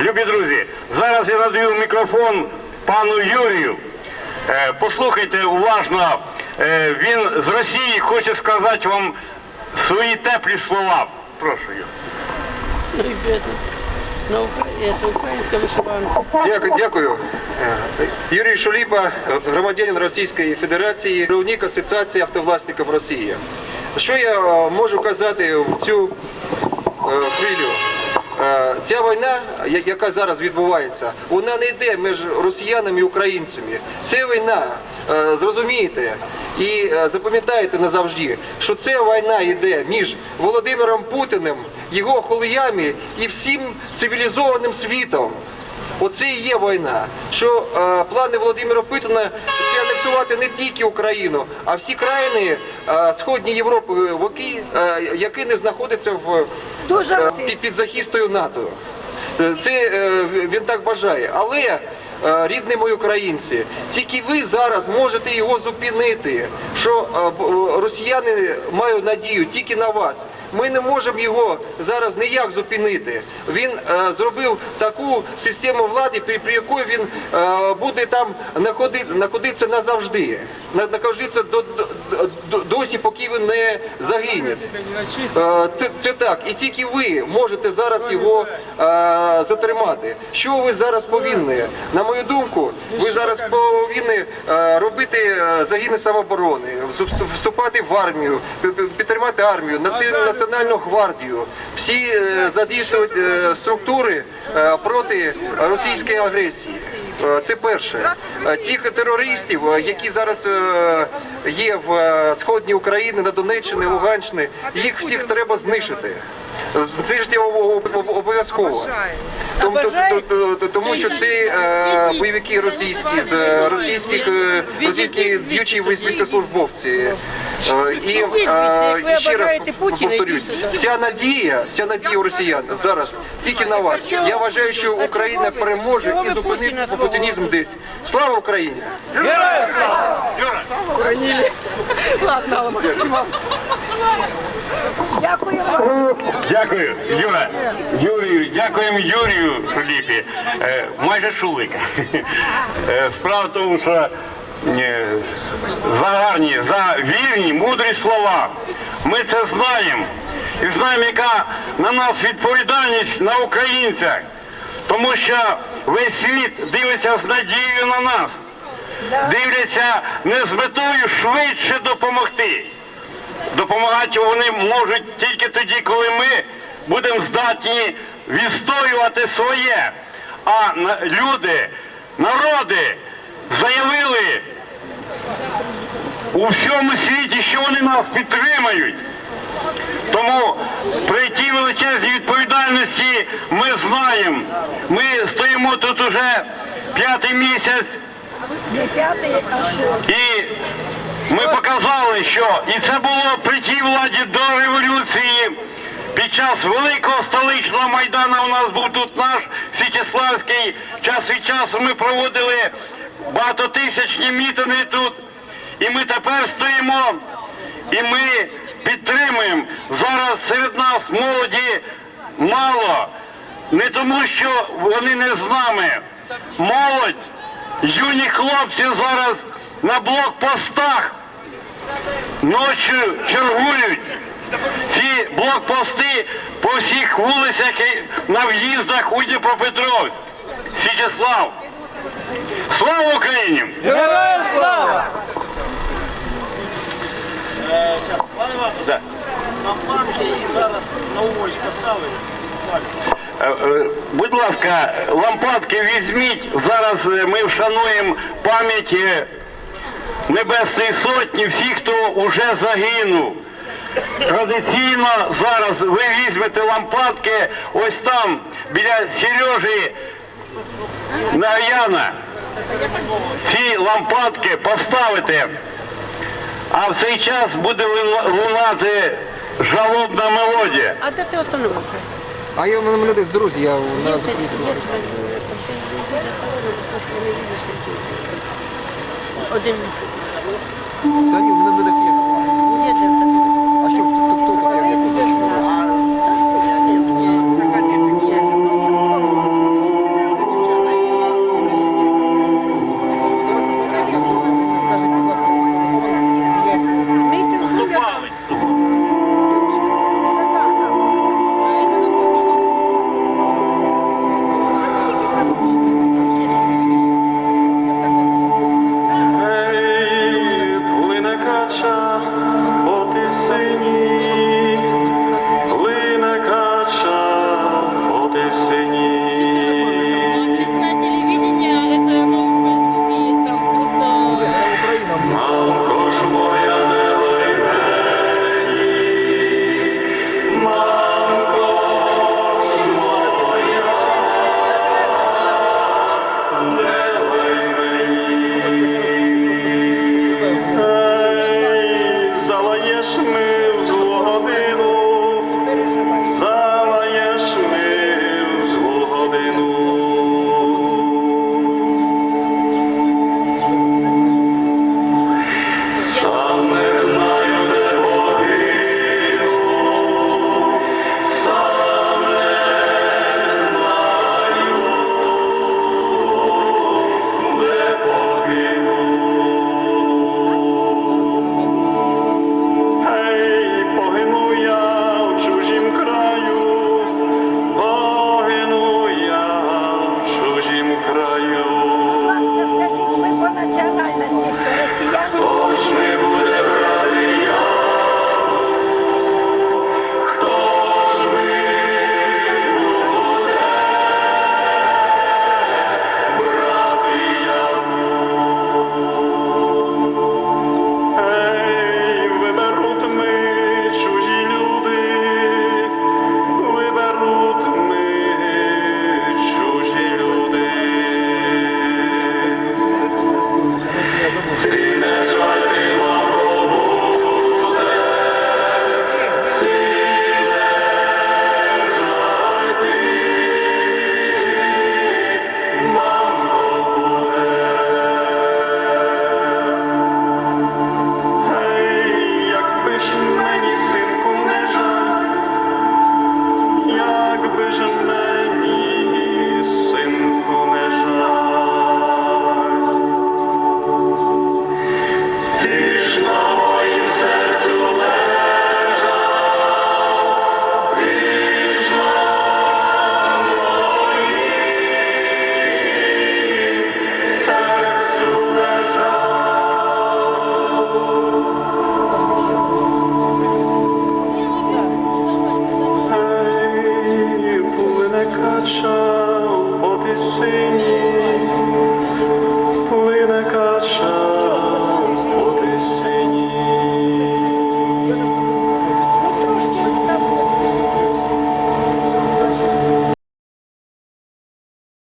Любі друзі, зараз я надаю мікрофон пану Юрію. Е, Послухайте уважно, Е, він з Росії хоче сказати вам свої теплі слова. Прошу Юрій. Дякую, дякую. Е, Юрій Шуліба, громадянин Російської Федерації, керівник Асоціації автовласників Росії. Що я можу казати в цю е, хвилю? Е, Ця війна, яка зараз відбувається, вона не йде між росіянами і українцями. Це війна, е, зрозумієте, і е, запам'ятайте назавжди, що ця війна йде між Володимиром Путіним, його хулиями і всім цивілізованим світом. Оце і є війна. Що е, плани Володимира Путіна це анексувати не тільки Україну, а всі країни е, Сходньої Європи, які, е, які не знаходяться в е, під, під захистою НАТО. Е, Це е, він так бажає. Але рідні мої українці, тільки ви зараз можете його зупинити. Що росіяни мають надію тільки на вас. Ми не можемо його зараз ніяк зупинити. Він е, зробив таку систему влади, при, при якій він е, буде там знаходи- знаходитися назавжди. На- Знаходитися до, до, до, досі, поки він не загине. Е, Це, це так. І тільки ви можете зараз його е, затримати. Що ви зараз повинні? На мою думку, ви зараз повинні е, робити загини самооборони, вступати в армію, пі- пі- підтримати армію, наці- національну гвардію. Всі задійствують структури проти російської агресії. Е, Це перше. Тих терористів, е, які зараз е, є в сходній Україні, на Донеччині, Луганщині, їх всіх треба знищити. Знищити об- об- обов'язково. Тому, тому- що це бойовики російські з російських російські діючі військовослужбовці. Е, І, Як ви е, і ще раз бажаєте Путіна, повторюсь, вся надія, вся надія у росіян зараз тільки на вас. Я вважаю, що Україна переможе і зупинить путінізм десь. Слава Україні! Героям слава! Ладно, Максим. Дякую, Юра. Юрію, дякуємо Юрію Філіпі. Е, майже шулика. Справа в тому, що за гарні, за вірні, мудрі слова. Ми це знаємо. І знаємо, яка на нас відповідальність на українцях. Тому що весь світ дивиться з надією на нас. Дивляться не з метою швидше допомогти. Допомагати вони можуть тільки тоді, коли ми будемо здатні відстоювати своє. А люди, народи заявили у всьому світі, що вони нас підтримають. Тому при тій величезній відповідальності ми знаємо, ми стоїмо тут уже п'ятий місяць і ми показали, що і це було при тій владі до революції. Під час великого столичного майдану у нас був тут наш Січеславський. Час від часу ми проводили багатотисячні мітинги тут. І ми тепер стоїмо і ми підтримуємо. Зараз серед нас молоді мало. Не тому, що вони не з нами. Молодь, юні хлопці зараз на блокпостах ночі чергують. Ці блокпости по всіх вулицях і на в'їздах у Дніпропетровськ. Січеслав. Слава Україні! Героям слава! Пане нам і зараз на ось поставили. Будь ласка, лампадки візьміть. Зараз е, ми вшануємо пам'ять Небесної Сотні, всіх, хто вже загинув. Традиційно зараз ви візьмете лампадки ось там, біля Сережі Наяна. Ці лампадки поставите, а в цей час буде луна- лунати жалобна мелодія. А де ти остановився? А я у мене мене десь друзі, я на Где ты- Запорізькому. где твои, э, как ты видишь, потому что не видишь ничего. Один. Та ні, у мене десь